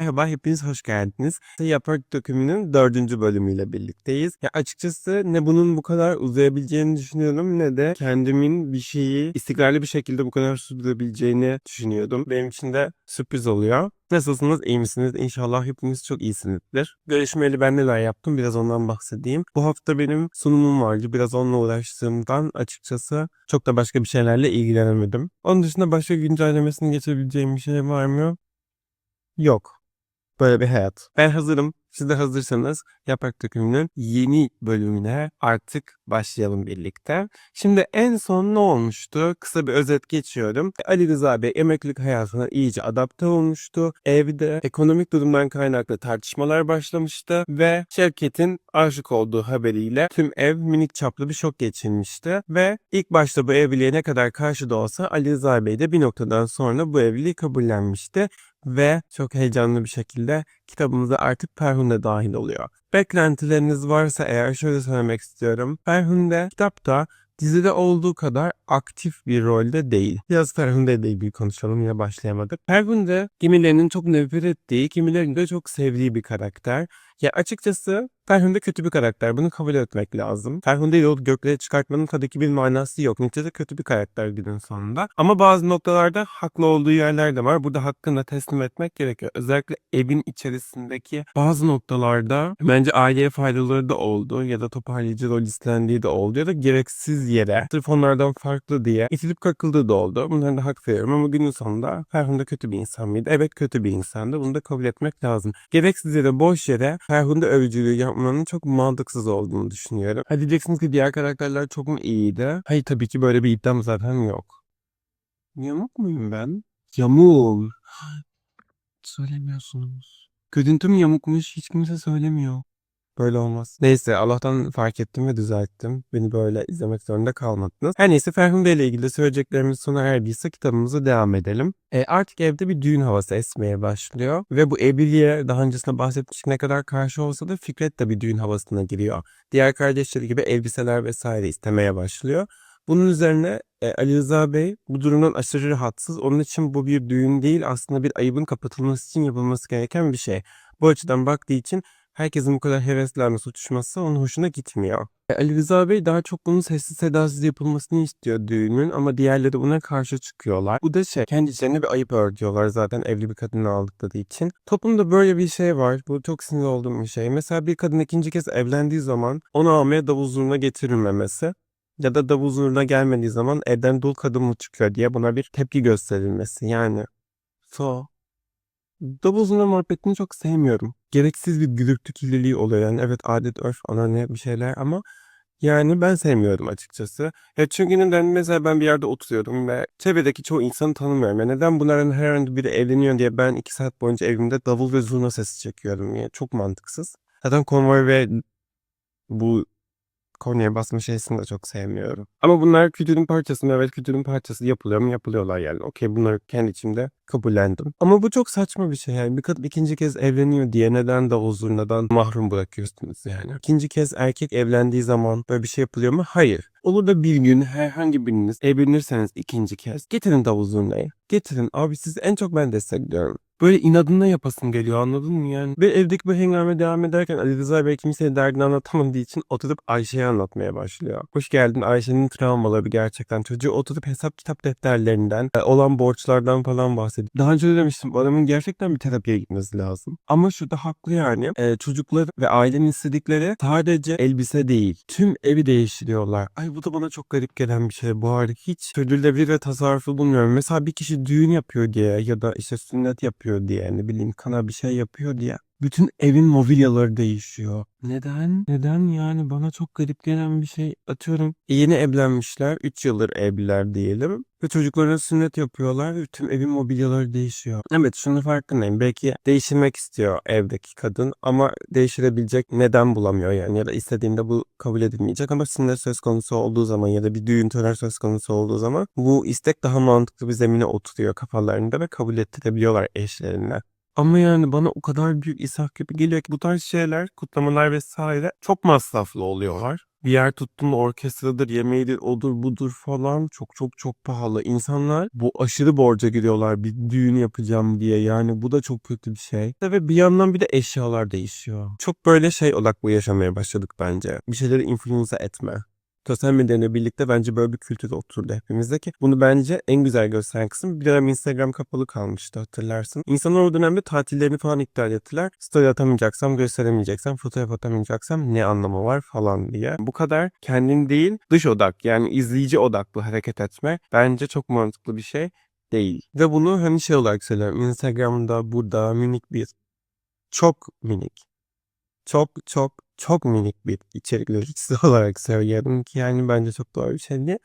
Merhaba, hepiniz hoş geldiniz. Yaprak Dökümü'nün dördüncü bölümüyle birlikteyiz. Ya açıkçası ne bunun bu kadar uzayabileceğini düşünüyorum ne de kendimin bir şeyi istikrarlı bir şekilde bu kadar sürdürebileceğini düşünüyordum. Benim için de sürpriz oluyor. Nasılsınız, iyi misiniz? İnşallah hepiniz çok iyisinizdir. Görüşmeli ben neler yaptım biraz ondan bahsedeyim. Bu hafta benim sunumum vardı. Biraz onunla uğraştığımdan açıkçası çok da başka bir şeylerle ilgilenemedim. Onun dışında başka güncellemesini geçebileceğim bir şey var mı? Yok. Böyle bir hayat. Ben hazırım. Siz de hazırsanız Yaprak Dökümü'nün yeni bölümüne artık başlayalım birlikte. Şimdi en son ne olmuştu? Kısa bir özet geçiyorum. Ali Rıza Bey emeklilik hayatına iyice adapte olmuştu. Evde ekonomik durumdan kaynaklı tartışmalar başlamıştı ve Şevket'in aşık olduğu haberiyle tüm ev minik çaplı bir şok geçirmişti ve ilk başta bu evliliğe ne kadar karşı da olsa Ali Rıza Bey de bir noktadan sonra bu evliliği kabullenmişti ve çok heyecanlı bir şekilde kitabımıza artık Ferhunde dahil oluyor. Beklentileriniz varsa eğer şöyle söylemek istiyorum. Ferhunde kitapta dizide olduğu kadar aktif bir rolde değil. Biraz Ferhunde ile ilgili konuşalım yine başlayamadık. Ferhunde kimilerinin çok nefret ettiği, kimilerinin de çok sevdiği bir karakter. Ya açıkçası Ferhunde kötü bir karakter. Bunu kabul etmek lazım. Ferhunde'yi o göklere çıkartmanın tabii ki bir manası yok. Neticede kötü bir karakter günün sonunda. Ama bazı noktalarda haklı olduğu yerler de var. Burada hakkını teslim etmek gerekiyor. Özellikle evin içerisindeki bazı noktalarda bence aileye faydaları da oldu. Ya da toparlayıcı rol istendiği de oldu. Ya da gereksiz yere sırf onlardan farklı diye itilip kakıldığı da oldu. Bunların da hak veriyorum ama günün sonunda Ferhunde kötü bir insan mıydı? Evet kötü bir insandı. Bunu da kabul etmek lazım. Gereksiz yere boş yere Ferhunde övücülüğü yapmanın çok mantıksız olduğunu düşünüyorum. Ha diyeceksiniz ki diğer karakterler çok mu iyiydi? Hayır tabii ki böyle bir iddiam zaten yok. Yamuk muyum ben? Yamuğum. Söylemiyorsunuz. Görüntüm yamukmuş hiç kimse söylemiyor. Böyle olmaz. Neyse Allah'tan fark ettim ve düzelttim. Beni böyle izlemek zorunda kalmadınız. Her neyse Ferhunde ile ilgili söyleyeceklerimiz sona erdiyse kitabımıza devam edelim. E, artık evde bir düğün havası esmeye başlıyor. Ve bu evliliğe daha öncesinde bahsetmiştik ne kadar karşı olsa da Fikret de bir düğün havasına giriyor. Diğer kardeşleri gibi elbiseler vesaire istemeye başlıyor. Bunun üzerine e, Ali Rıza Bey bu durumdan aşırı rahatsız. Onun için bu bir düğün değil aslında bir ayıbın kapatılması için yapılması gereken bir şey. Bu açıdan baktığı için herkesin bu kadar heveslenmesi, tutuşması onun hoşuna gitmiyor. E, Ali Rıza Bey daha çok bunun sessiz sedasız yapılmasını istiyor düğünün ama diğerleri buna karşı çıkıyorlar. Bu da şey kendilerine bir ayıp örtüyorlar zaten evli bir kadını aldıkları için. Toplumda böyle bir şey var. Bu çok sinir olduğum bir şey. Mesela bir kadın ikinci kez evlendiği zaman onu almaya davul zurna getirilmemesi ya da davul zurna gelmediği zaman evden dul kadın mı çıkıyor diye buna bir tepki gösterilmesi yani. So. Davul muhabbetini çok sevmiyorum. Gereksiz bir gürültü kirliliği oluyor yani evet adet örf ana ne bir şeyler ama yani ben sevmiyorum açıkçası. Ya çünkü neden mesela ben bir yerde oturuyorum ve çevredeki çoğu insanı tanımıyorum. Ya neden bunların herhangi biri evleniyor diye ben iki saat boyunca evimde davul ve zurna sesi çekiyorum ya çok mantıksız. Zaten konvoy ve bu kornaya basma şeysini de çok sevmiyorum. Ama bunlar kültürün parçası mı? Evet kültürün parçası yapılıyor mu? Yapılıyorlar yani. Okey bunları kendi içimde kabullendim. Ama bu çok saçma bir şey yani. Bir kadın ikinci kez evleniyor diye neden davul zurnadan mahrum bırakıyorsunuz yani? İkinci kez erkek evlendiği zaman böyle bir şey yapılıyor mu? Hayır. Olur da bir gün herhangi biriniz evlenirseniz ikinci kez getirin davul zurnayı. Getirin abi sizi en çok ben destekliyorum. Böyle inadına yapasın geliyor anladın mı yani? Ve evdeki bu hengame devam ederken Ali Rıza Bey kimseye derdini anlatamadığı için oturup Ayşe'ye anlatmaya başlıyor. Hoş geldin Ayşe'nin travmaları gerçekten. Çocuğu oturup hesap kitap defterlerinden, e, olan borçlardan falan bahsediyor. Daha önce de demiştim bu adamın gerçekten bir terapiye gitmesi lazım. Ama şurada haklı yani. E, çocuklar ve ailenin istedikleri sadece elbise değil. Tüm evi değiştiriyorlar. Ay bu da bana çok garip gelen bir şey bu arada. Hiç sürdürülebilir ve tasarruflu bulmuyorum. Mesela bir kişi düğün yapıyor diye ya da işte sünnet yapıyor diye ne bileyim kana bir şey yapıyor diye bütün evin mobilyaları değişiyor. Neden? Neden yani bana çok garip gelen bir şey. Atıyorum yeni evlenmişler 3 yıldır evliler diyelim ve çocuklarına sünnet yapıyorlar ve tüm evin mobilyaları değişiyor. Evet şunu farkındayım. Belki değiştirmek istiyor evdeki kadın ama değiştirebilecek neden bulamıyor yani ya da istediğinde bu kabul edilmeyecek ama sünnet söz konusu olduğu zaman ya da bir düğün tören söz konusu olduğu zaman bu istek daha mantıklı bir zemine oturuyor kafalarında ve kabul ettirebiliyorlar eşlerine. Ama yani bana o kadar büyük israf gibi geliyor ki bu tarz şeyler, kutlamalar vesaire çok masraflı oluyorlar. Bir yer tuttun orkestradır, yemeğidir, odur budur falan çok çok çok pahalı. İnsanlar bu aşırı borca giriyorlar bir düğün yapacağım diye. Yani bu da çok kötü bir şey. Ve bir yandan bir de eşyalar değişiyor. Çok böyle şey odaklı yaşamaya başladık bence. Bir şeyleri influence etme. Sosyal medyayla birlikte bence böyle bir kültür oturdu hepimizde ki bunu bence en güzel gösteren kısım bir dönem Instagram kapalı kalmıştı hatırlarsın. İnsanlar o dönemde tatillerini falan iptal ettiler. Story atamayacaksam, gösteremeyeceksem, fotoğraf atamayacaksam ne anlamı var falan diye. Bu kadar kendin değil dış odak yani izleyici odaklı hareket etme bence çok mantıklı bir şey değil. Ve bunu hani şey olarak söylüyorum. Instagram'da burada minik bir çok minik çok çok çok minik bir içerik üreticisi olarak söylüyorum ki yani bence çok doğru bir şey değil.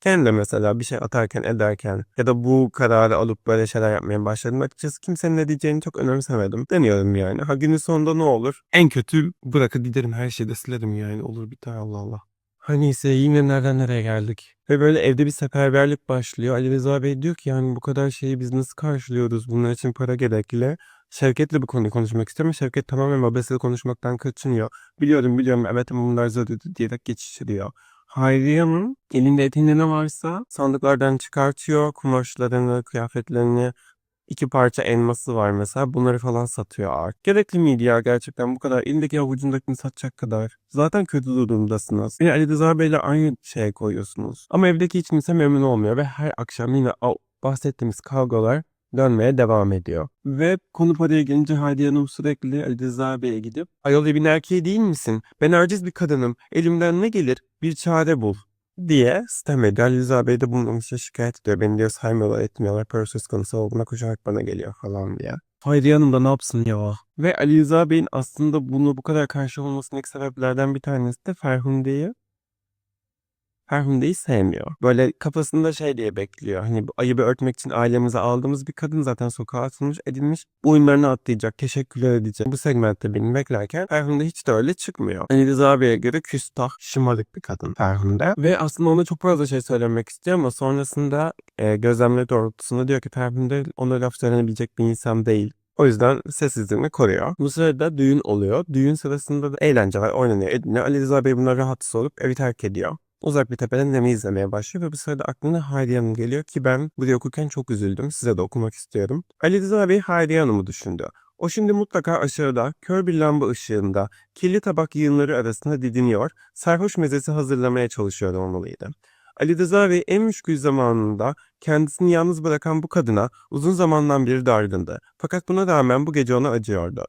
Kendi de mesela bir şey atarken ederken ya da bu kararı alıp böyle şeyler yapmaya başladım. Açıkçası kimsenin ne diyeceğini çok önemsemedim. Deniyorum yani. Ha günün sonunda ne olur? En kötü bırakıp giderim her şeyi de silerim yani. Olur biter Allah Allah. Hani ise yine nereden nereye geldik? Ve böyle evde bir seferberlik başlıyor. Ali Rıza Bey diyor ki yani bu kadar şeyi biz nasıl karşılıyoruz? Bunlar için para gerekli. Şevket'le bu konuyu konuşmak istiyorum. Şevket tamamen babasıyla konuşmaktan kaçınıyor. Biliyorum biliyorum evet ama bunlar zor diyerek geçiştiriyor. Hayriye Hanım elinde etinde ne varsa sandıklardan çıkartıyor. Kumaşlarını, kıyafetlerini, iki parça elması var mesela. Bunları falan satıyor. Gerekli miydi ya gerçekten bu kadar? Elindeki avucundakini satacak kadar. Zaten kötü durumdasınız. Yine Ali Rıza Bey'le aynı şeye koyuyorsunuz. Ama evdeki hiç kimse memnun olmuyor ve her akşam yine bahsettiğimiz kavgalar dönmeye devam ediyor. Ve konu paraya gelince Haydi Hanım sürekli Ali Rıza Bey'e gidip Ayol evin erkeği değil misin? Ben aciz bir kadınım. Elimden ne gelir? Bir çare bul diye sitem ediyor. Ali Rıza Bey de bunun için şikayet ediyor. Beni diyor saymıyorlar etmiyorlar. Para söz konusu olduğuna koşarak bana geliyor falan diye. Hayriye Hanım da ne yapsın ya? Ve Ali Rıza Bey'in aslında bunu bu kadar karşı olmasının ilk sebeplerden bir tanesi de Ferhunde'yi Ferhunde'yi sevmiyor. Böyle kafasında şey diye bekliyor. Hani bu ayıbı örtmek için ailemize aldığımız bir kadın zaten sokağa atılmış edilmiş. Bu oyunlarını atlayacak, teşekkürler edecek. Bu segmentte beni beklerken Ferhunde hiç de öyle çıkmıyor. Ali Rıza Bey'e göre küstah, şımarık bir kadın Ferhunde. Ve aslında ona çok fazla şey söylemek istiyor ama sonrasında e, gözlemleri doğrultusunda diyor ki Ferhunde ona laf söylenebilecek bir insan değil. O yüzden sessizliğini koruyor. Bu sırada düğün oluyor. Düğün sırasında da eğlenceler oynanıyor, ediniyor. Ali Rıza Bey bunlar rahatsız olup evi terk ediyor. Uzak bir tepeden Nemi izlemeye başlıyor ve bu sırada aklına Hayriye Hanım geliyor ki ben burayı okurken çok üzüldüm. Size de okumak istiyorum. Ali Rıza Bey Hayriye Hanım'ı düşündü. O şimdi mutlaka aşağıda, kör bir lamba ışığında, kirli tabak yığınları arasında didiniyor, sarhoş mezesi hazırlamaya çalışıyor olmalıydı. Ali Rıza Bey en müşkül zamanında kendisini yalnız bırakan bu kadına uzun zamandan beri dargındı. Fakat buna rağmen bu gece ona acıyordu.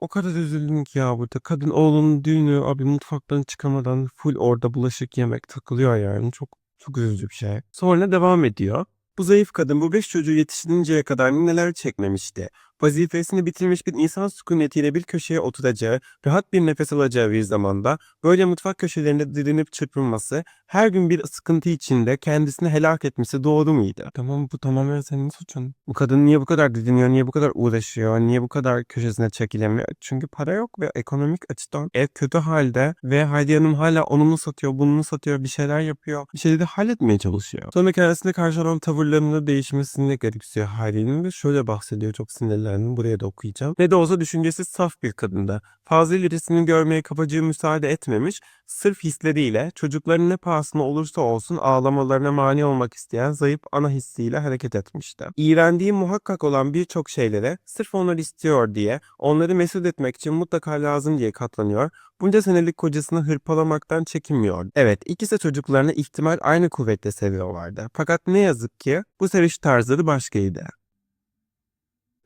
O kadar üzüldüm ki ya burada. Kadın oğlunun düğünü abi mutfaktan çıkamadan full orada bulaşık yemek takılıyor yani. Çok çok üzücü bir şey. Sonra devam ediyor. Bu zayıf kadın bu beş çocuğu yetiştirinceye kadar neler çekmemişti. Vazifesini bitirmiş bir insan sükunetiyle bir köşeye oturacağı, rahat bir nefes alacağı bir zamanda böyle mutfak köşelerinde direnip çırpınması, her gün bir sıkıntı içinde kendisini helak etmesi doğru muydu? Tamam bu tamamen senin suçun. Bu kadın niye bu kadar didiniyor, niye bu kadar uğraşıyor, niye bu kadar köşesine çekilemiyor? Çünkü para yok ve ekonomik açıdan ev kötü halde ve Haydi Hanım hala onunu satıyor, bununu satıyor, bir şeyler yapıyor. Bir şeyleri halletmeye çalışıyor. Sonra kendisine karşı olan tavırlarında değişmesini garipsiyor Haydi'nin ve şöyle bahsediyor çok sinirlendim. Buraya da okuyacağım. Ne de olsa düşüncesiz saf bir kadında. Fazla ilerisini görmeye kafacığı müsaade etmemiş, sırf hisleriyle çocukların ne pahasına olursa olsun ağlamalarına mani olmak isteyen zayıf ana hissiyle hareket etmişti. İğrendiği muhakkak olan birçok şeylere sırf onlar istiyor diye, onları mesut etmek için mutlaka lazım diye katlanıyor, bunca senelik kocasını hırpalamaktan çekinmiyor. Evet, ikisi çocuklarını ihtimal aynı kuvvetle seviyorlardı. Fakat ne yazık ki bu seviş tarzları başkaydı.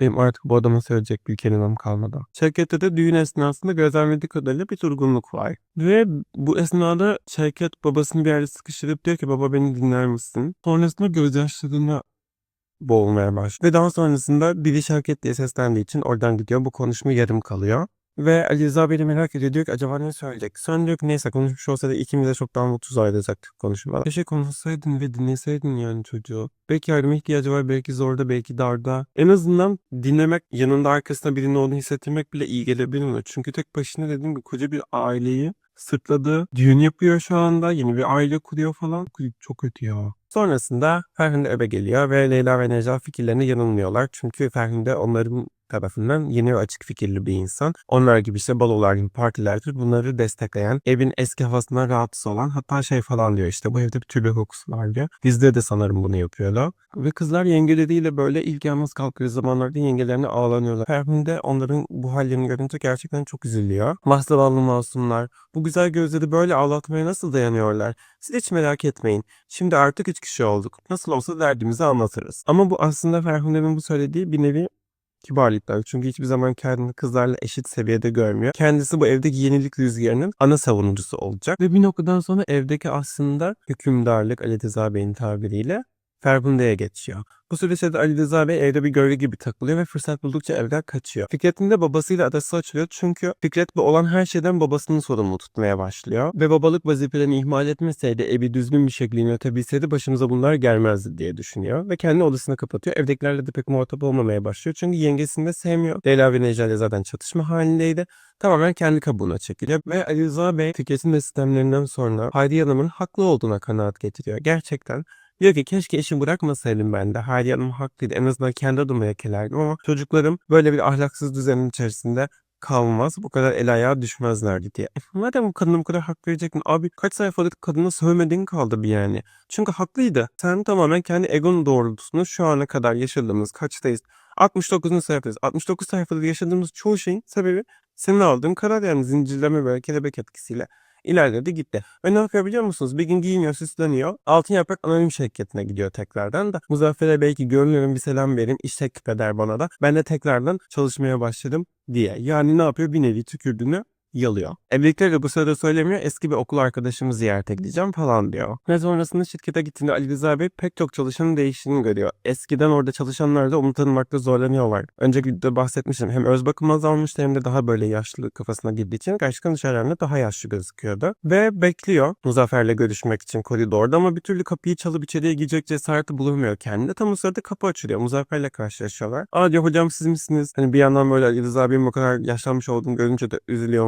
Benim artık bu adama söyleyecek bir kelimem kalmadı. Şevket'te de düğün esnasında gözlemlediği kadarıyla bir durgunluk var. Ve bu esnada Şevket babasını bir yerde sıkıştırıp diyor ki baba beni dinler misin? Sonrasında gözyaşlarına boğulmaya başlıyor. Ve daha sonrasında biri Şevket diye seslendiği için oradan gidiyor. Bu konuşma yarım kalıyor. Ve Ali Rıza beni merak ediyor. Diyor ki acaba ne söyleyecek? Sonra diyor ki neyse konuşmuş olsa da ikimiz de çok daha mutsuz ayrılacaktık konuşmada. Keşke konuşsaydın ve dinleseydin yani çocuğu. Belki yardıma ihtiyacı var, belki zorda, belki darda. En azından dinlemek, yanında arkasında birinin olduğunu hissettirmek bile iyi gelebilir mi? Çünkü tek başına dediğim gibi koca bir aileyi sırtladı. Düğün yapıyor şu anda. Yeni bir aile kuruyor falan. Çok kötü ya. Sonrasında Ferhunde eve geliyor ve Leyla ve Necla fikirlerine yanılmıyorlar. Çünkü Ferhunde onların tarafından yeni ve açık fikirli bir insan. Onlar gibi işte balolar gibi partilerdir bunları destekleyen, evin eski havasından rahatsız olan hatta şey falan diyor işte bu evde bir türlü kokusu var diyor. Dizide de sanırım bunu yapıyorlar. Ve kızlar yengeleriyle böyle ilk yalnız kalkıyor zamanlarda yengelerine ağlanıyorlar. Ferhun de onların bu hallerini görünce gerçekten çok üzülüyor. Mahzavallı masumlar. Bu güzel gözleri böyle ağlatmaya nasıl dayanıyorlar? Siz hiç merak etmeyin. Şimdi artık üç kişi olduk. Nasıl olsa derdimizi anlatırız. Ama bu aslında Ferhunde'nin bu söylediği bir nevi kibarlıklar. Çünkü hiçbir zaman kendini kızlarla eşit seviyede görmüyor. Kendisi bu evdeki yenilik rüzgarının ana savunucusu olacak. Ve bir noktadan sonra evdeki aslında hükümdarlık Ali Rıza Bey'in tabiriyle Ferhunde'ye geçiyor. Bu süreçte Ali Rıza Bey evde bir gölge gibi takılıyor ve fırsat buldukça evden kaçıyor. Fikret'in de babasıyla adası açılıyor çünkü Fikret bu olan her şeyden babasının sorumlu tutmaya başlıyor. Ve babalık vazifelerini ihmal etmeseydi, evi düzgün bir şekilde yönetebilseydi başımıza bunlar gelmezdi diye düşünüyor. Ve kendi odasına kapatıyor. Evdekilerle de pek muhatap olmamaya başlıyor. Çünkü yengesini de sevmiyor. Leyla ve Necla zaten çatışma halindeydi. Tamamen kendi kabuğuna çekiliyor. Ve Ali Rıza Bey Fikret'in de sistemlerinden sonra Hayriye Hanım'ın haklı olduğuna kanaat getiriyor. Gerçekten Diyor ki keşke işi bırakmasaydım ben de. Hayriye Hanım haklıydı. En azından kendi adıma yekelerdim ama çocuklarım böyle bir ahlaksız düzenin içerisinde kalmaz. Bu kadar el ayağa düşmezlerdi diye. E, madem bu kadına bu kadar hak verecektin. Abi kaç sayfalık kadına sövmediğin kaldı bir yani. Çünkü haklıydı. Sen tamamen kendi egon doğrultusunda şu ana kadar yaşadığımız kaçtayız? 69. sayfadayız. 69 sayfada yaşadığımız çoğu şeyin sebebi senin aldığın karar yani zincirleme böyle kelebek etkisiyle ilerledi gitti. Ve ne yapıyor biliyor musunuz? Bir gün giyiniyor, süsleniyor. Altın Yaprak Anonim Şirketi'ne gidiyor tekrardan da. Muzaffer'e belki görünürüm bir selam verin. iş teklif eder bana da. Ben de tekrardan çalışmaya başladım diye. Yani ne yapıyor? Bir nevi tükürdüğünü yalıyor. Evlilikleri bu sırada söylemiyor. Eski bir okul arkadaşımı ziyarete gideceğim falan diyor. Ve sonrasında şirkete gittiğinde Ali Rıza Bey pek çok çalışanın değiştiğini görüyor. Eskiden orada çalışanlar da onu tanımakta zorlanıyorlar. Önceki videoda bahsetmiştim. Hem öz bakım azalmıştı hem de daha böyle yaşlı kafasına girdiği için gerçekten dışarıdan daha yaşlı gözüküyordu. Ve bekliyor Muzaffer'le görüşmek için koridorda ama bir türlü kapıyı çalıp içeriye girecek cesareti bulamıyor kendinde. Tam o sırada kapı açılıyor. Muzaffer'le karşılaşıyorlar. Aa diyor hocam siz misiniz? Hani bir yandan böyle Ali Rıza Bey'in bu kadar yaşlanmış olduğunu görünce de üzülüyor.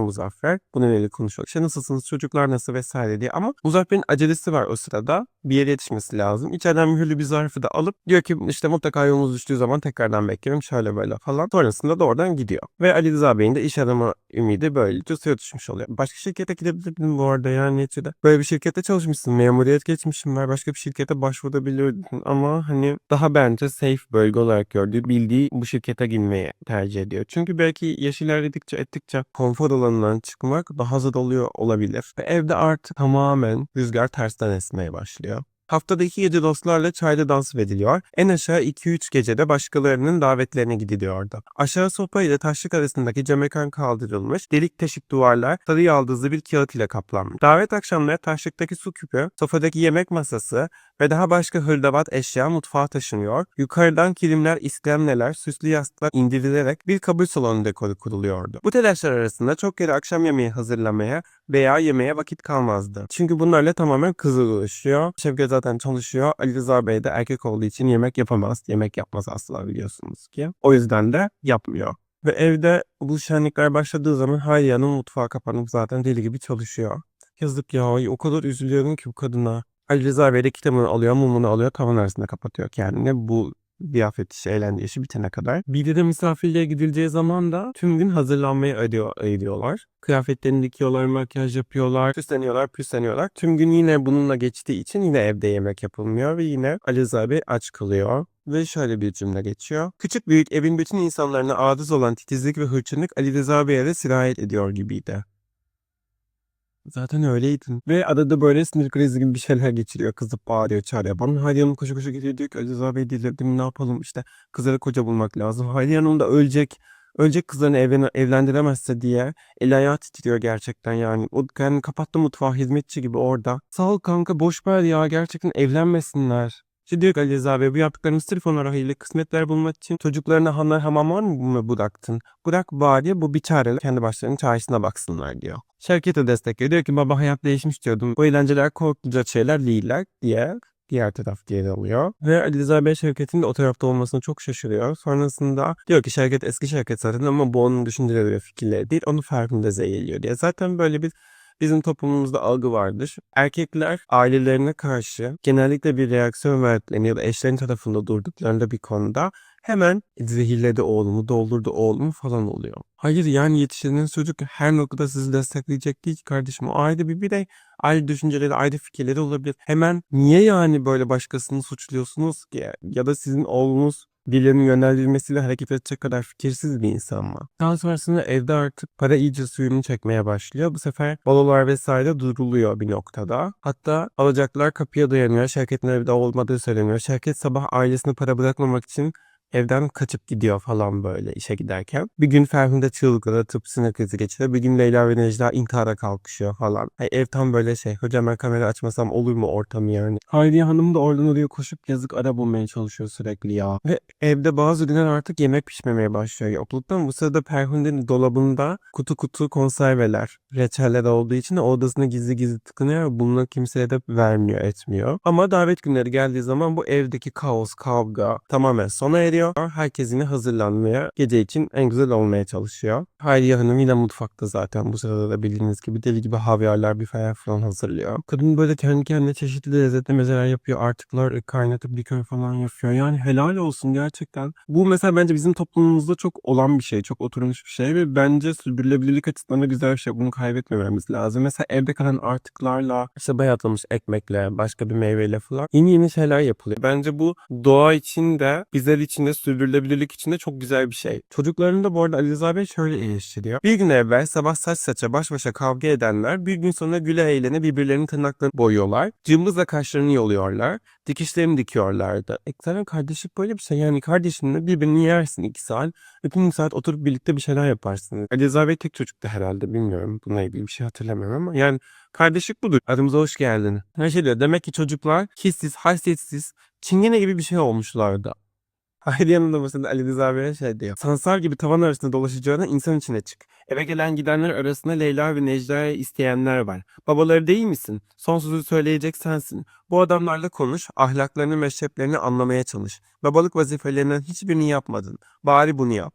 Bununla ilgili konuşuyor. İşte nasılsınız çocuklar nasıl vesaire diye. Ama Muzaffer'in acelesi var o sırada. Bir yere yetişmesi lazım. İçeriden mühürlü bir zarfı da alıp diyor ki işte mutlaka yolunuz düştüğü zaman tekrardan beklerim şöyle böyle falan. Sonrasında da oradan gidiyor. Ve Ali Rıza Bey'in de iş arama ümidi böylece suya düşmüş oluyor. Başka şirkete gidebilirdin bu arada yani neticede. Böyle bir şirkette çalışmışsın. Memuriyet geçmişsin var. Başka bir şirkete başvurabilirdin. Ama hani daha bence safe bölge olarak gördüğü bildiği bu şirkete girmeyi tercih ediyor. Çünkü belki yaş ilerledikçe ettikçe konfor alanından çıkmak daha zor oluyor olabilir. Ve evde artık tamamen rüzgar tersten esmeye başlıyor. Haftada iki gece dostlarla çayda dans ediliyor. En aşağı 2-3 gecede başkalarının davetlerine gidiliyordu. Aşağı sopa ile taşlık arasındaki camekan kaldırılmış, delik teşik duvarlar sarı yaldızlı bir kağıt ile kaplanmış. Davet akşamları taşlıktaki su küpü, sofadaki yemek masası ve daha başka hırdavat eşya mutfağa taşınıyor. Yukarıdan kilimler, iskemleler, süslü yastıklar indirilerek bir kabul salonu dekoru kuruluyordu. Bu telaşlar arasında çok kere akşam yemeği hazırlamaya veya yemeğe vakit kalmazdı. Çünkü bunlarla tamamen kızı uğraşıyor. Şevket zaten çalışıyor. Ali Rıza Bey de erkek olduğu için yemek yapamaz. Yemek yapmaz asla biliyorsunuz ki. O yüzden de yapmıyor. Ve evde bu şenlikler başladığı zaman Hayriye'nin mutfağa kapanıp zaten deli gibi çalışıyor. Yazık ya o kadar üzülüyorum ki bu kadına. Ali Rıza Bey kitabını alıyor, mumunu alıyor, tavan arasında kapatıyor kendini. Bu ziyafet işi, eğlence işi bitene kadar. Bir misafirliğe gidileceği zaman da tüm gün hazırlanmaya ayırıyor, ayırıyorlar. Kıyafetlerini dikiyorlar, makyaj yapıyorlar, süsleniyorlar, püsleniyorlar. Tüm gün yine bununla geçtiği için yine evde yemek yapılmıyor ve yine Ali Rıza Bey aç kalıyor. Ve şöyle bir cümle geçiyor. Küçük büyük evin bütün insanlarına adız olan titizlik ve hırçınlık Ali Rıza Bey'e de sirayet ediyor gibiydi. Zaten öyleydin. Ve adada böyle sinir krizi gibi bir şeyler geçiriyor. Kızıp bağırıyor, çağırıyor. Bana Hayriye koşu koşu geliyor diyor ki Ali Rıza Bey delirdim ne yapalım işte kızlara koca bulmak lazım. Hayriye Hanım da ölecek. Ölecek kızlarını evlen evlendiremezse diye el ayağı titriyor gerçekten yani. O kendini kapattı mutfağa hizmetçi gibi orada. Sağ ol kanka boş ver ya gerçekten evlenmesinler. Diyor ki Ali Rıza Bey bu yaptıklarımız sırf onlara hayırlı kısmetler bulmak için çocuklarına hanlar hamamlar mı bıraktın? Bırak bari bu bir çareyle kendi başlarının çaresine baksınlar diyor. Şirkete destekliyor. Diyor ki baba hayat değişmiş diyordum. Bu eğlenceler korkulacak şeyler değiller diye diğer taraf geri alıyor. Ve Ali Rıza Bey şirketin de o tarafta olmasına çok şaşırıyor. Sonrasında diyor ki şirket eski şirket zaten ama bu onun düşünceleri ve fikirleri değil. Onu farkında zehirliyor diye. Zaten böyle bir bizim toplumumuzda algı vardır. Erkekler ailelerine karşı genellikle bir reaksiyon verdiklerini ya da eşlerin tarafında durduklarında bir konuda hemen zehirledi oğlumu, doldurdu oğlumu falan oluyor. Hayır yani yetiştirdiğiniz çocuk her noktada sizi destekleyecek değil ki kardeşim. O ayrı bir birey, ayrı düşünceleri, ayrı fikirleri olabilir. Hemen niye yani böyle başkasını suçluyorsunuz ki? Ya da sizin oğlunuz birilerinin yönlendirilmesiyle hareket edecek kadar fikirsiz bir insan mı? Daha sonrasında evde artık para iyice suyunu çekmeye başlıyor. Bu sefer balolar vesaire duruluyor bir noktada. Hatta alacaklar kapıya dayanıyor. Şirketin evde olmadığı söyleniyor. Şirket sabah ailesine para bırakmamak için evden kaçıp gidiyor falan böyle işe giderken. Bir gün Ferhunde çığlıklar atıp sinir krizi geçiriyor. Bir gün Leyla ve Necla intihara kalkışıyor falan. Ay, ev tam böyle şey. Hocam ben kamera açmasam olur mu ortamı yani. Hayriye Hanım da oradan oraya koşup yazık ara bulmaya çalışıyor sürekli ya. Ve evde bazı günler artık yemek pişmemeye başlıyor yokluktan. Bu sırada Ferhunde'nin dolabında kutu kutu konserveler, reçeller olduğu için odasına gizli gizli tıkınıyor ve bunları kimseye de vermiyor, etmiyor. Ama davet günleri geldiği zaman bu evdeki kaos, kavga tamamen sona eriyor. Herkes yine hazırlanmaya, gece için en güzel olmaya çalışıyor. Hayriye Hanım yine mutfakta zaten bu sırada da bildiğiniz gibi deli gibi havyarlar, bir falan hazırlıyor. Kadın böyle kendi kendine çeşitli lezzetli mezeler yapıyor. Artıklar kaynatıp likör falan yapıyor. Yani helal olsun gerçekten. Bu mesela bence bizim toplumumuzda çok olan bir şey. Çok oturmuş bir şey ve bence sürdürülebilirlik açısından da güzel bir şey. Bunu kaybetmememiz lazım. Mesela evde kalan artıklarla, işte bayatlamış ekmekle, başka bir meyveyle falan yeni yeni şeyler yapılıyor. Bence bu doğa için de, bizler için de, sürdürülebilirlik için de çok güzel bir şey. Çocuklarını da bu arada Ali Bey şöyle eleştiriyor. Bir gün evvel sabah saç saça baş başa kavga edenler bir gün sonra güle eğlene birbirlerinin tırnaklarını boyuyorlar. Cımbızla kaşlarını yoluyorlar. Dikişlerini dikiyorlardı. E zaten kardeşlik böyle bir şey. Yani kardeşinle birbirini yersin iki saat. Bütün saat oturup birlikte bir şeyler yaparsınız. Ali Rıza Bey tek çocuktu herhalde bilmiyorum. Bununla ilgili bir şey hatırlamıyorum ama yani kardeşlik budur. Aramıza hoş geldin. Her şey diyor. Demek ki çocuklar hissiz, haysiyetsiz, çingene gibi bir şey olmuşlardı. Hayır yanında mesela Ali Rıza Bey'e şey diyor. Sansar gibi tavan arasında dolaşacağına insan içine çık. Eve gelen gidenler arasında Leyla ve Necla'ya isteyenler var. Babaları değil misin? Son sözü söyleyecek sensin. Bu adamlarla konuş, ahlaklarını, meşreplerini anlamaya çalış. Babalık vazifelerinden hiçbirini yapmadın. Bari bunu yap.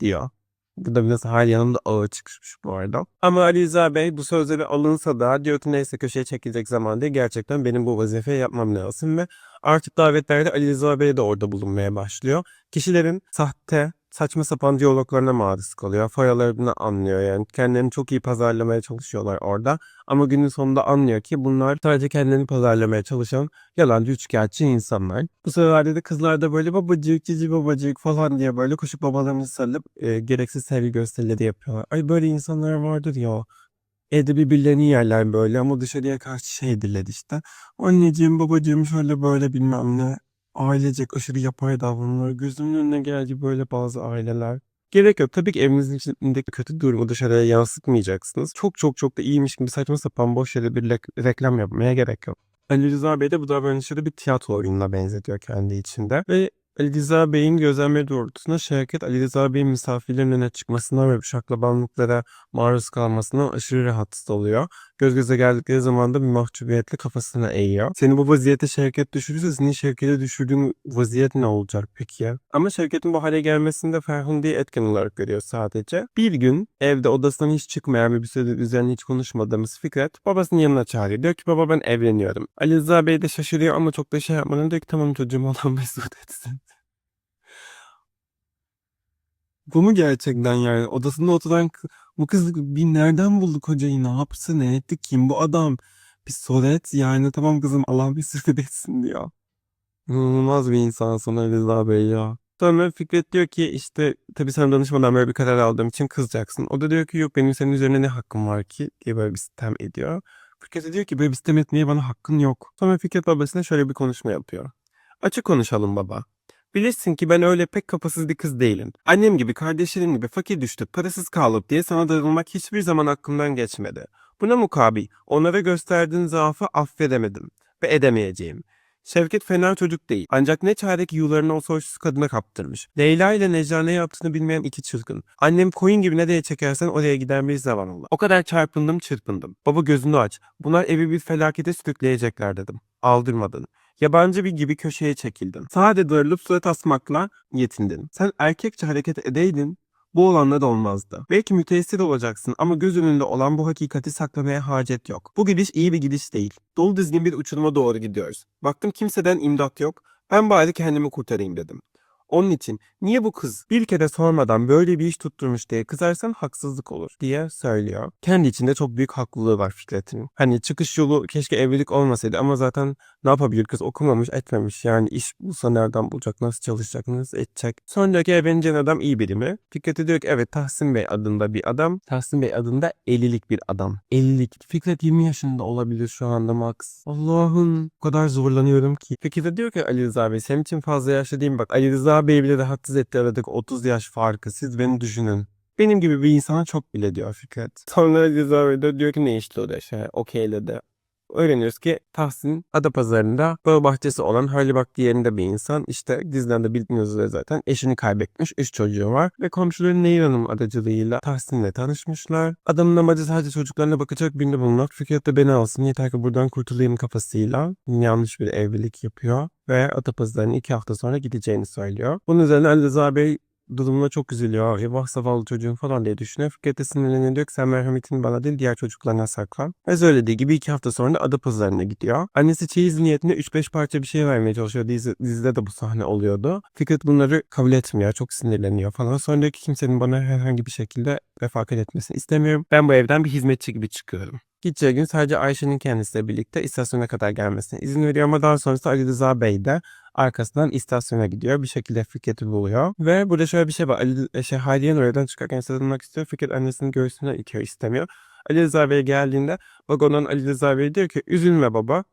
Diyor. Bu da biraz hal yanımda ağır çıkmış bu arada. Ama Ali Rıza Bey bu sözleri alınsa da diyor ki neyse köşeye çekilecek zaman değil. Gerçekten benim bu vazifeyi yapmam lazım ve artık davetlerde Ali Rıza Bey de orada bulunmaya başlıyor. Kişilerin sahte, saçma sapan diyaloglarına maruz kalıyor. Foyalarını anlıyor yani. Kendilerini çok iyi pazarlamaya çalışıyorlar orada. Ama günün sonunda anlıyor ki bunlar sadece kendilerini pazarlamaya çalışan yalancı üçkağıtçı insanlar. Bu seferlerde de kızlar da böyle babacık, cici babacık falan diye böyle koşup babalarını sarılıp e, gereksiz sevgi gösterileri yapıyorlar. Ay böyle insanlar vardır ya. Evde birbirlerini yerler böyle ama dışarıya karşı şey işte. Anneciğim babacığım şöyle böyle bilmem ne. Ailecek aşırı yapay davranıyorlar. Gözümün önüne geldi böyle bazı aileler. Gerek yok. Tabii ki evinizin içindeki kötü durumu dışarıya yansıtmayacaksınız. Çok çok çok da iyiymiş gibi saçma sapan boş yere bir reklam yapmaya gerek yok. Ali Rıza Bey de bu davranışları bir tiyatro oyununa benzetiyor kendi içinde. Ve Ali Rıza Bey'in gözlemleri doğrultusunda şirket Ali Rıza Bey'in misafirlerin önüne çıkmasından ve şaklabanlıklara maruz kalmasından aşırı rahatsız oluyor. Göz göze geldikleri zaman da bir mahcubiyetle kafasına eğiyor. Seni bu vaziyete şirket düşürürse senin şirkete düşürdüğün vaziyet ne olacak peki ya? Ama şirketin bu hale gelmesinde Ferhunde'yi etken olarak görüyor sadece. Bir gün evde odasından hiç çıkmayan ve bir süredir üzerine hiç konuşmadığımız Fikret babasının yanına çağırıyor. Diyor ki baba ben evleniyorum. Ali Rıza Bey de şaşırıyor ama çok da şey yapmadan diyor ki tamam çocuğum Allah mesut etsin. Bu mu gerçekten yani? Odasında oturan bu kız bir nereden buldu kocayı? Ne yapsın? Ne etti? Kim bu adam? Bir soret yani tamam kızım Allah bir sürü etsin diyor. İnanılmaz bir insan sonra Rıza Bey ya. Sonra Fikret diyor ki işte tabii sana danışmadan böyle bir karar aldığım için kızacaksın. O da diyor ki yok benim senin üzerine ne hakkım var ki diye böyle bir sitem ediyor. Fikret de diyor ki böyle bir sitem etmeye bana hakkın yok. Sonra Fikret babasına şöyle bir konuşma yapıyor. Açık konuşalım baba. Bilirsin ki ben öyle pek kafasız bir kız değilim. Annem gibi, kardeşlerim gibi fakir düştük, parasız kalıp diye sana darılmak hiçbir zaman aklımdan geçmedi. Buna mukabil onlara gösterdiğin zaafı affedemedim ve edemeyeceğim. Şevket fena çocuk değil. Ancak ne çare ki yularını o soysuz kadına kaptırmış. Leyla ile Necla ne yaptığını bilmeyen iki çılgın. Annem koyun gibi nereye çekersen oraya giden bir zavallı. O kadar çarpındım çırpındım. Baba gözünü aç. Bunlar evi bir felakete sürükleyecekler dedim. Aldırmadın. Yabancı bir gibi köşeye çekildin. Sade darılıp surat asmakla yetindin. Sen erkekçe hareket edeydin, bu olanlar da olmazdı. Belki müteessir olacaksın ama göz önünde olan bu hakikati saklamaya hacet yok. Bu gidiş iyi bir gidiş değil. Dolu dizgin bir uçuruma doğru gidiyoruz. Baktım kimseden imdat yok. Ben bari kendimi kurtarayım dedim. Onun için niye bu kız bir kere sormadan böyle bir iş tutturmuş diye kızarsan haksızlık olur diye söylüyor. Kendi içinde çok büyük haklılığı var Fikret'in. Hani çıkış yolu keşke evlilik olmasaydı ama zaten ne yapabilir kız okumamış etmemiş. Yani iş bulsa nereden bulacak, nasıl çalışacak, nasıl edecek. Sonra diyor ki evleneceğin adam iyi biri mi? Fikret'e diyor ki evet Tahsin Bey adında bir adam. Tahsin Bey adında 50'lik bir adam. 50'lik. Fikret 20 yaşında olabilir şu anda Max. Allah'ım o kadar zorlanıyorum ki. Fikret'e diyor ki Ali Rıza Bey senin için fazla yaşlı değilim bak. Ali Rıza Bey bile rahatsız etti aradaki 30 yaş farkı. Siz beni düşünün. Benim gibi bir insana çok bile diyor Fikret. Sonra Ali Rıza Bey de diyor ki ne işte o da şey okeyledi. Öğreniyoruz ki Tahsin Adapazarı'nda bağ bahçesi olan Harlibak yerinde bir insan. İşte diziden de bildiğiniz üzere zaten eşini kaybetmiş. Üç çocuğu var. Ve komşuları Nehir Hanım aracılığıyla Tahsin'le tanışmışlar. Adamın amacı sadece çocuklarına bakacak birini bulmak. Fikret de beni alsın yeter ki buradan kurtulayım kafasıyla. Yanlış bir evlilik yapıyor. Ve Adapazarı'nın iki hafta sonra gideceğini söylüyor. Bunun üzerine Ali Rıza Bey durumuna çok üzülüyor. E vah zavallı çocuğum falan diye düşünüyor. Fikret de sinirleniyor diyor ki sen merhametini bana değil diğer çocuklarına saklan. Ve söylediği gibi iki hafta sonra da Adapazarı'na gidiyor. Annesi çeyiz niyetinde 3-5 parça bir şey vermeye çalışıyor. Dizi, dizide de bu sahne oluyordu. Fikret bunları kabul etmiyor. Çok sinirleniyor falan. Sonra diyor ki kimsenin bana herhangi bir şekilde refakat etmesini istemiyorum. Ben bu evden bir hizmetçi gibi çıkıyorum. Gideceği gün sadece Ayşe'nin kendisiyle birlikte istasyona kadar gelmesine izin veriyor ama daha sonrasında Ali Rıza Bey de arkasından istasyona gidiyor. Bir şekilde Fikret'i buluyor. Ve burada şöyle bir şey var. Ali, şey, Hayriye oradan çıkarken sarılmak istiyor. Fikret annesinin göğsüne itiyor istemiyor. Ali Rıza Bey geldiğinde vagondan Ali Rıza Bey diyor ki üzülme baba.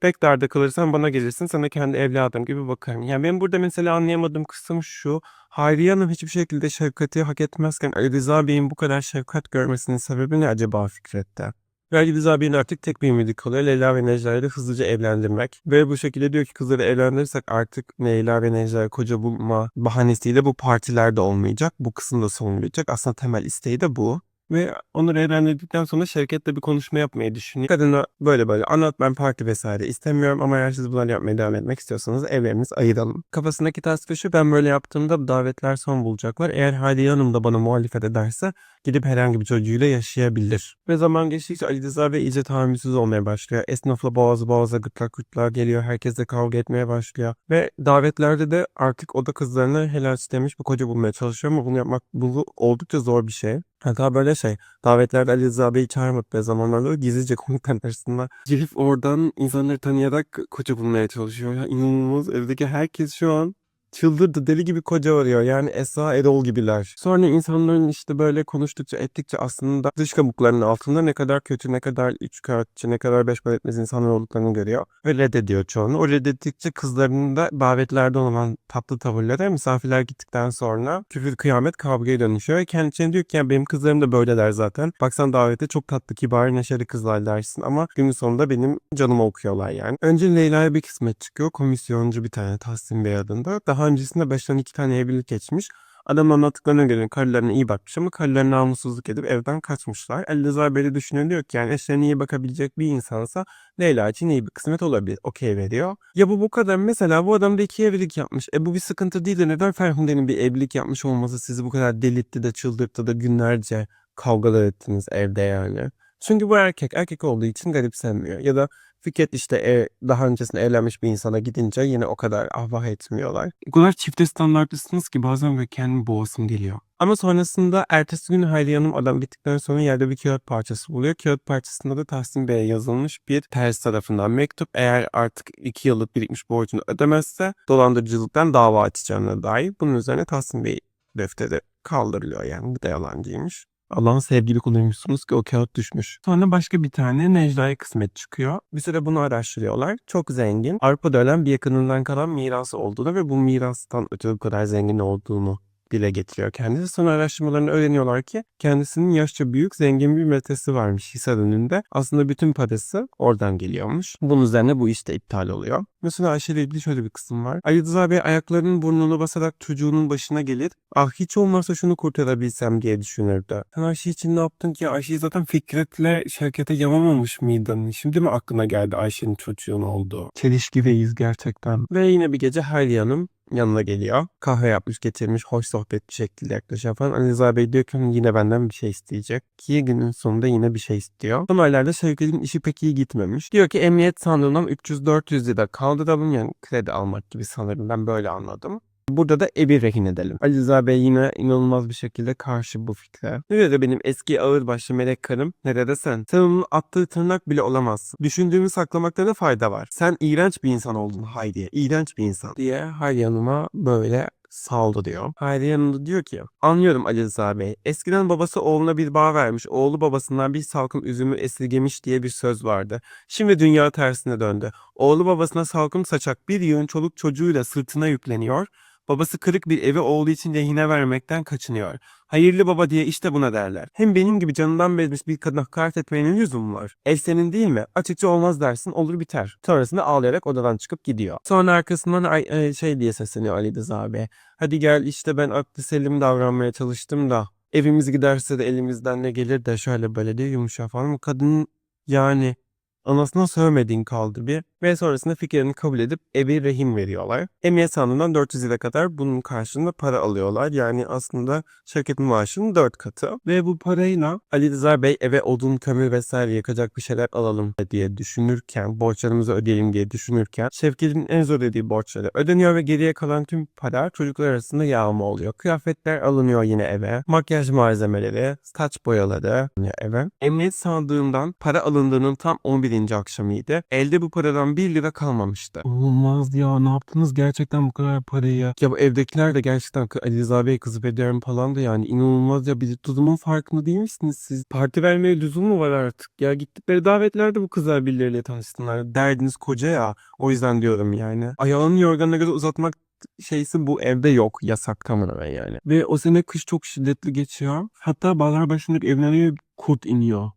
Pek darda kalırsan bana gelirsin sana kendi evladım gibi bakarım. Yani benim burada mesela anlayamadığım kısım şu. Hayriye Hanım hiçbir şekilde şefkati hak etmezken Ali Rıza Bey'in bu kadar şefkat görmesinin sebebi ne acaba Fikret'te? Rıza Bey'in artık tek ümidi kalıyor. Leyla ve Necla'yı da hızlıca evlendirmek. Ve bu şekilde diyor ki kızları evlendirirsek artık Leyla ve Necla'ya koca bulma bahanesiyle bu partilerde olmayacak. Bu kısım da sonlayacak. Aslında temel isteği de bu. Ve onları evlendirdikten sonra Şevket'le bir konuşma yapmayı düşünüyor. Kadına böyle böyle anlat ben parti vesaire istemiyorum ama eğer siz bunları yapmaya devam etmek istiyorsanız evlerimiz ayıralım. Kafasındaki tasvir şu ben böyle yaptığımda davetler son bulacaklar. Eğer Hadiye Hanım da bana muhalefet ederse gidip herhangi bir çocuğuyla yaşayabilir. Ve zaman geçtikçe Ali Rıza Bey iyice tahammülsüz olmaya başlıyor. Esnafla boğaz boğaza gırtlak gırtlağa geliyor. Herkesle kavga etmeye başlıyor. Ve davetlerde de artık o da kızlarına helal istemiş bir koca bulmaya çalışıyor ama bunu yapmak bu oldukça zor bir şey. Hatta böyle şey davetlerde Ali Rıza Bey'i çağırmadığı zamanlarda gizlice konuklar arasında girip oradan insanları tanıyarak koca bulmaya çalışıyor. Ya inanılmaz evdeki herkes şu an çıldırdı deli gibi koca arıyor yani Esra Erol gibiler. Sonra insanların işte böyle konuştukça ettikçe aslında dış kabuklarının altında ne kadar kötü ne kadar üç kağıtçı ne kadar beş etmez insanlar olduklarını görüyor. Ve reddediyor çoğunu. O reddettikçe kızlarının da davetlerde olan tatlı tavırları misafirler gittikten sonra küfür kıyamet kavgaya dönüşüyor. Ve kendi içine diyor ki yani benim kızlarım da böyleler zaten. Baksan davete çok tatlı kibar neşeli kızlar dersin ama günün sonunda benim canımı okuyorlar yani. Önce Leyla'ya bir kısmet çıkıyor. Komisyoncu bir tane Tahsin Bey adında. Daha öncesinde baştan iki tane evlilik geçmiş. Adamın anlattıklarına göre karılarına iyi bakmış ama karılarına namussuzluk edip evden kaçmışlar. De düşünüyor diyor ki yani eşlerine iyi bakabilecek bir insansa Leyla için iyi bir kısmet olabilir. Okey veriyor. Ya bu bu kadar. Mesela bu adam da iki evlilik yapmış. E bu bir sıkıntı değil de neden Ferhunde'nin bir evlilik yapmış olması sizi bu kadar delirtti de çıldırttı da günlerce kavgalar ettiniz evde yani. Çünkü bu erkek erkek olduğu için garipsenmiyor. Ya da Fikret işte e, daha öncesinde evlenmiş bir insana gidince yine o kadar ahvah etmiyorlar. O kadar çifte standartlısınız ki bazen böyle kendimi boğasım geliyor. Ama sonrasında ertesi gün Hayriye Hanım adam bittikten sonra yerde bir kağıt parçası buluyor. Kağıt parçasında da Tahsin Bey'e yazılmış bir ters tarafından mektup. Eğer artık iki yıllık birikmiş borcunu ödemezse dolandırıcılıktan dava açacağına dair. Bunun üzerine Tahsin Bey defteri kaldırılıyor yani bu da yalancıymış. Allah'ın sevgili kuluymuşsunuz ki o kağıt düşmüş. Sonra başka bir tane Necla'ya kısmet çıkıyor. Bir süre bunu araştırıyorlar. Çok zengin. Avrupa'da ölen bir yakınından kalan mirası olduğunu ve bu mirastan ötürü bu kadar zengin olduğunu dile getiriyor kendisi. Sonra araştırmalarını öğreniyorlar ki kendisinin yaşça büyük zengin bir metesi varmış Hisar önünde. Aslında bütün parası oradan geliyormuş. Bunun üzerine bu iş de iptal oluyor. Mesela Ayşe ile ilgili şöyle bir kısım var. Ali Rıza Bey ayaklarının burnunu basarak çocuğunun başına gelir. Ah hiç olmazsa şunu kurtarabilsem diye düşünürdü. Sen Ayşe için ne yaptın ki? Ayşe'yi zaten Fikret'le Şevket'e yamamamış mıydın? Şimdi mi aklına geldi Ayşe'nin çocuğun olduğu? Çelişkideyiz gerçekten. Ve yine bir gece Hayriye Hanım yanına geliyor. Kahve yapmış getirmiş hoş sohbet bir şekilde yaklaşıyor falan. Ali Rıza Bey diyor ki yine benden bir şey isteyecek. Ki günün sonunda yine bir şey istiyor. Son aylarda Şevket'in işi pek iyi gitmemiş. Diyor ki emniyet sandığından 300-400 lira kaldıralım yani kredi almak gibi sanırım ben böyle anladım. Burada da evi rehin edelim. Ali Rıza Bey yine inanılmaz bir şekilde karşı bu fikre. Nerede benim eski ağırbaşlı melek karım, nerede sen? Sen onun attığı tırnak bile olamazsın. Düşündüğünü saklamakta ne fayda var? Sen iğrenç bir insan oldun Hayriye. İğrenç bir insan. Diye Hayriye Hanım'a böyle saldı diyor. Hayriye Hanım da diyor ki anlıyorum Ali Rıza Bey. Eskiden babası oğluna bir bağ vermiş. Oğlu babasından bir salkım üzümü esirgemiş diye bir söz vardı. Şimdi dünya tersine döndü. Oğlu babasına salkım saçak bir yığın çoluk çocuğuyla sırtına yükleniyor. Babası kırık bir evi oğlu için rehine vermekten kaçınıyor. Hayırlı baba diye işte buna derler. Hem benim gibi canından bezmiş bir kadına hakaret etmenin lüzum var. Ev senin değil mi? Açıkça olmaz dersin olur biter. Sonrasında ağlayarak odadan çıkıp gidiyor. Sonra arkasından ay, ay, şey diye sesleniyor Ali Rıza Bey. Hadi gel işte ben aklı selim davranmaya çalıştım da. Evimiz giderse de elimizden ne gelir de şöyle böyle diye yumuşak falan. Kadın yani anasına sövmediğin kaldı bir. Ve sonrasında fikrini kabul edip evi rehin veriyorlar. Emniyet sandığından 400 lira kadar bunun karşılığında para alıyorlar. Yani aslında şirketin maaşının 4 katı. Ve bu parayla Ali Rıza Bey eve odun, kömür vesaire yakacak bir şeyler alalım diye düşünürken, borçlarımızı ödeyelim diye düşünürken Şevket'in en zor dediği borçları ödeniyor ve geriye kalan tüm para çocuklar arasında yağma oluyor. Kıyafetler alınıyor yine eve. Makyaj malzemeleri, saç boyaları eve. Emniyet sandığından para alındığının tam 11. akşamıydı. Elde bu paradan 1 lira kalmamıştı. Olmaz ya ne yaptınız gerçekten bu kadar parayı? Ya bu evdekiler de gerçekten Ali Rıza Bey kızıp ederim falan da yani inanılmaz ya bir durumun farkında değil misiniz siz? Parti vermeye lüzum mu var artık? Ya gittikleri davetlerde bu kızlar birileriyle tanıştılar. Derdiniz koca ya. O yüzden diyorum yani. Ayağını yorganına göre uzatmak şeysi bu evde yok. Yasak tamamen yani. Ve o sene kış çok şiddetli geçiyor. Hatta bağlar başında evleniyor kurt iniyor.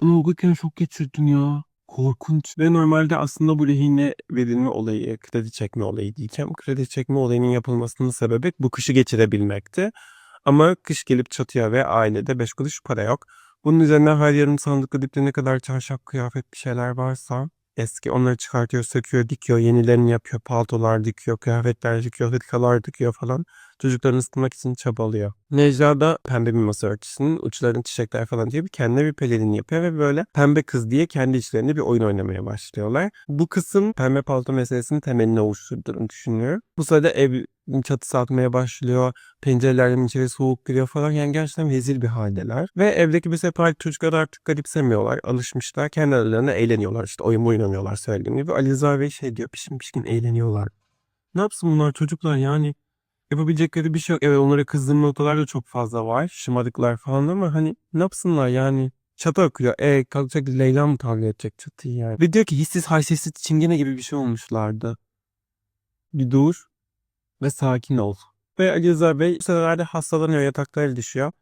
Bunu okurken çok geçirdin ya. Korkunç. Ve normalde aslında bu rehine verilme olayı, kredi çekme olayı diyeceğim. Kredi çekme olayının yapılmasının sebebi bu kışı geçirebilmekti. Ama kış gelip çatıyor ve ailede 5 kuruş para yok. Bunun üzerine her yarım sandıklı dipte ne kadar çarşaf, kıyafet bir şeyler varsa eski onları çıkartıyor, söküyor, dikiyor, yenilerini yapıyor, paltolar dikiyor, kıyafetler dikiyor, hırkalar dikiyor falan. Çocuklarını ısıtmak için çabalıyor. Necla da pembe bir masa örtüsünün uçlarını çiçekler falan diye bir kendine bir pelerin yapıyor ve böyle pembe kız diye kendi içlerinde bir oyun oynamaya başlıyorlar. Bu kısım pembe palto meselesinin temelini oluşturduğunu düşünüyor. Bu sırada ev çatısı atmaya başlıyor. Pencerelerden içeri soğuk giriyor falan. Yani gerçekten vezir bir haldeler. Ve evdeki bir sefer çocuklar artık garipsemiyorlar. Alışmışlar. Kendi aralarında eğleniyorlar. İşte oyun oynamıyorlar söylediğim gibi. Ali Rıza Bey şey diyor pişkin pişkin eğleniyorlar. Ne yapsın bunlar çocuklar yani? Yapabilecekleri bir şey yok. Evet onlara kızdığım noktalar da çok fazla var. Şımarıklar falan ama hani ne yapsınlar yani? Çatı akıyor. E kalkacak Leyla mı kavga edecek çatıyı yani? Ve diyor ki hissiz haysiz çingene gibi bir şey olmuşlardı. Bir dur ve sakin ol. Ve Ali Bey bu seferlerde hastalanıyor, yataklara düşüyor.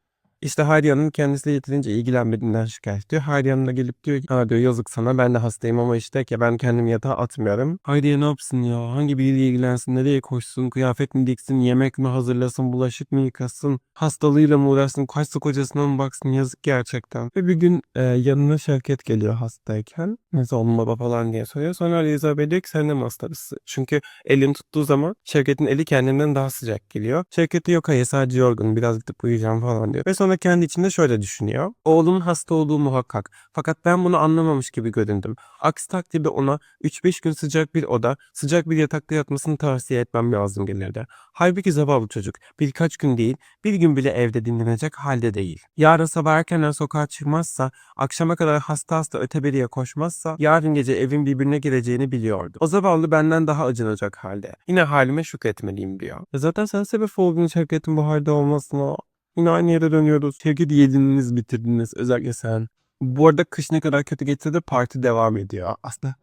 İşte Hayriye Hanım kendisiyle yeterince ilgilenmediğinden şikayet ediyor. Hayriye Hanım da gelip diyor ki ha diyor yazık sana ben de hastayım ama işte ki ben kendimi yatağa atmıyorum. Hayriye ne yapsın ya? Hangi biriyle ilgilensin? Nereye koşsun? Kıyafet mi diksin? Yemek mi hazırlasın? Bulaşık mı yıkasın? Hastalığıyla mı uğraşsın? Kaçsa kocasına mı baksın? Yazık gerçekten. Ve bir gün e, yanına Şevket geliyor hastayken. Neyse oğlum baba falan diye soruyor. Sonra Ali Rıza diyor ki sen de mi hastasın? Çünkü elini tuttuğu zaman Şevket'in eli kendinden daha sıcak geliyor. Şevket de yok hayır sadece yorgun biraz gidip uyuyacağım falan diyor. Ve sonra kendi içinde şöyle düşünüyor. Oğlumun hasta olduğu muhakkak. Fakat ben bunu anlamamış gibi göründüm. Aksi takdirde ona 3-5 gün sıcak bir oda, sıcak bir yatakta yatmasını tavsiye etmem lazım gelirdi. Halbuki zavallı çocuk birkaç gün değil, bir gün bile evde dinlenecek halde değil. Yarın sabah erkenden sokağa çıkmazsa, akşama kadar hasta hasta öteberiye koşmazsa, yarın gece evin birbirine gireceğini biliyordu. O zavallı benden daha acınacak halde. Yine halime şükretmeliyim diyor. E Zaten sen sebep olduğun Şevket'in bu halde olmasına Yine aynı yere dönüyoruz. Şevket'i yediniz bitirdiniz özellikle sen. Bu arada kış ne kadar kötü geçse de parti devam ediyor. Aslında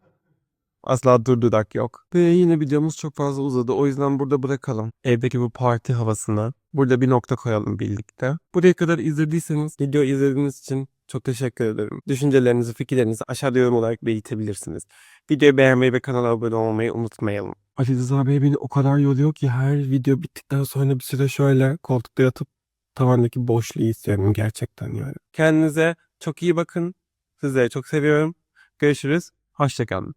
asla durdurak yok. Ve yine videomuz çok fazla uzadı. O yüzden burada bırakalım. Evdeki bu parti havasına. Burada bir nokta koyalım birlikte. Buraya kadar izlediyseniz video izlediğiniz için çok teşekkür ederim. Düşüncelerinizi, fikirlerinizi aşağıda yorum olarak belirtebilirsiniz. Videoyu beğenmeyi ve kanala abone olmayı unutmayalım. Ali Rıza Bey beni o kadar yoruyor ki her video bittikten sonra bir süre şöyle koltukta yatıp tavandaki boşluğu istiyorum gerçekten yani. Kendinize çok iyi bakın. Sizleri çok seviyorum. Görüşürüz. Hoşçakalın.